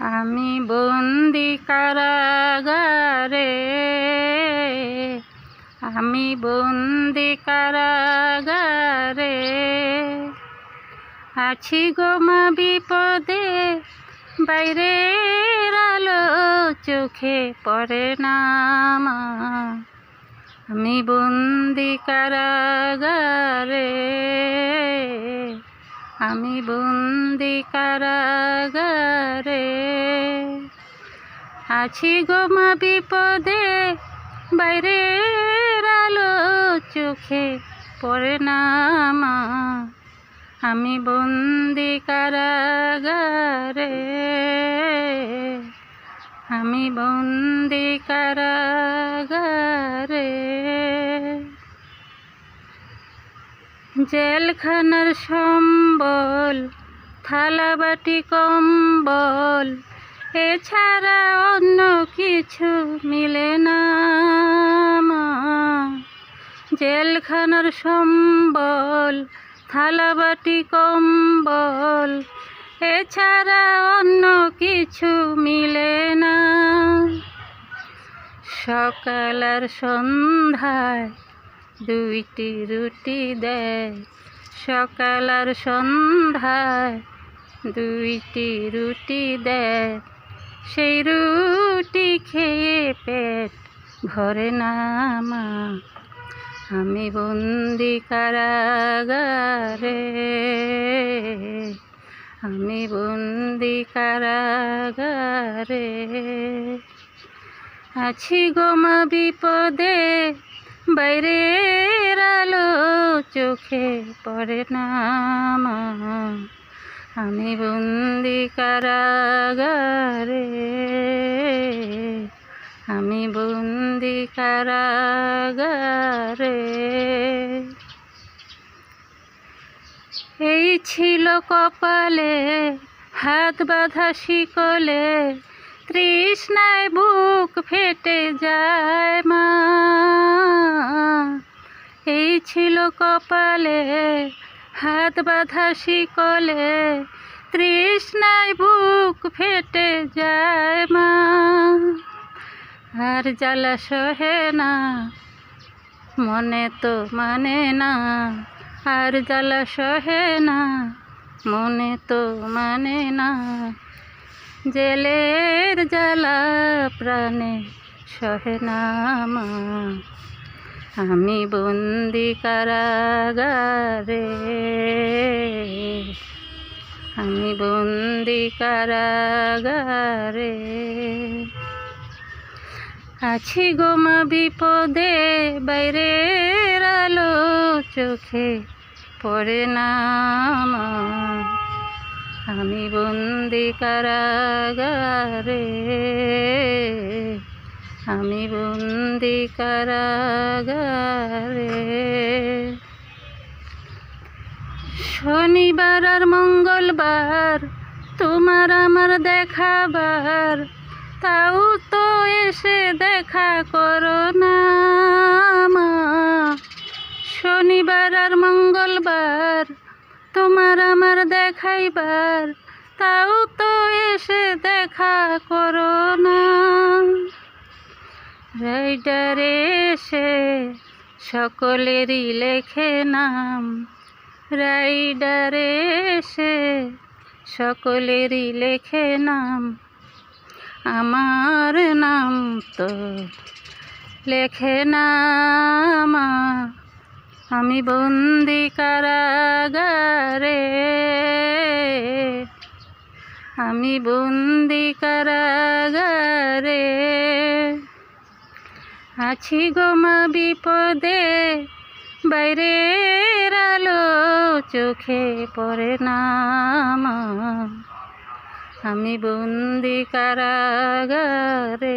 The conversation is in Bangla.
আমি বন্দি কারাগারে, আমি বন্দি কারাগারে আছি গো মা বিপদে বাইরে আলো চোখে পড়ে না আমি বন্দি কারাগারে আমি বন্দি কারাগারে আছি গো মা বিপদে বাইরে আলো চোখে পড়ে না মা। আমি বন্দি কারাগারে, আমি বন্দি কারাগারে। জেলখানার সম্বল, থালাবাটি কম্বল, এছাড়া অন্য কিছু মিলে না। জেলখানার সম্বল, থালাবাটি কম্বল, এছাড়া অন্য কিছু মিলে না সকাল আর সন্ধ্যায় দুইটি রুটি দেয়। সকাল আর সন্ধ্যায় দুইটি রুটি দেয়। সেই রুটি খেয়ে পেট ভরে না মা। আমি বন্দি কারাগারে। আমি বন্দি কারাগারে। আছি গো মা বিপদে। বাইরের আলো চোখে পড়ে না মা আমি বন্দি কারাগারে। আমি বন্দি কারাগারে। এই ছিল কপালে হাত বাঁধা শিকলে তৃষ্ণায় বুক ফেটে যায় মা। এই ছিল কপালে হাত বাঁধা শিকলে, তৃষ্ণায় বুক ফেটে যায় মা। আর জ্বালা সহে না, মনে তো মানে না। আর জ্বালা সহে না, মনে তো মানে না। জেলের জ্বালা প্রাণে সহে না মা আমি বন্দি কারাগারে। আমি বন্দি কারাগারে। আছি গোমা বিপদে, বাইরের আলো চোখে পড়ে না মা আমি বন্দি কারাগারে। আমি বন্দি কারাগারে। শনিবার আর মঙ্গলবার তোমার আমার দেখাবার, তাও তো এসে দেখা করো না মা। শনিবার আর মঙ্গলবার তোমার আমার দেখাইবার, তাও তো এসে দেখা করো না। রাইডারে এসে সকলেরই লেখে নাম। রাইডারে এসে সকলেরই লেখে নাম। আমার নাম তো লেখে না মা। আমি বন্দি কারাগারে। আমি বন্দি কারাগারে। আছি গোমা বিপদে, বাইরের আলো চোখে পড়ে না আমি বন্দি কারাগারে।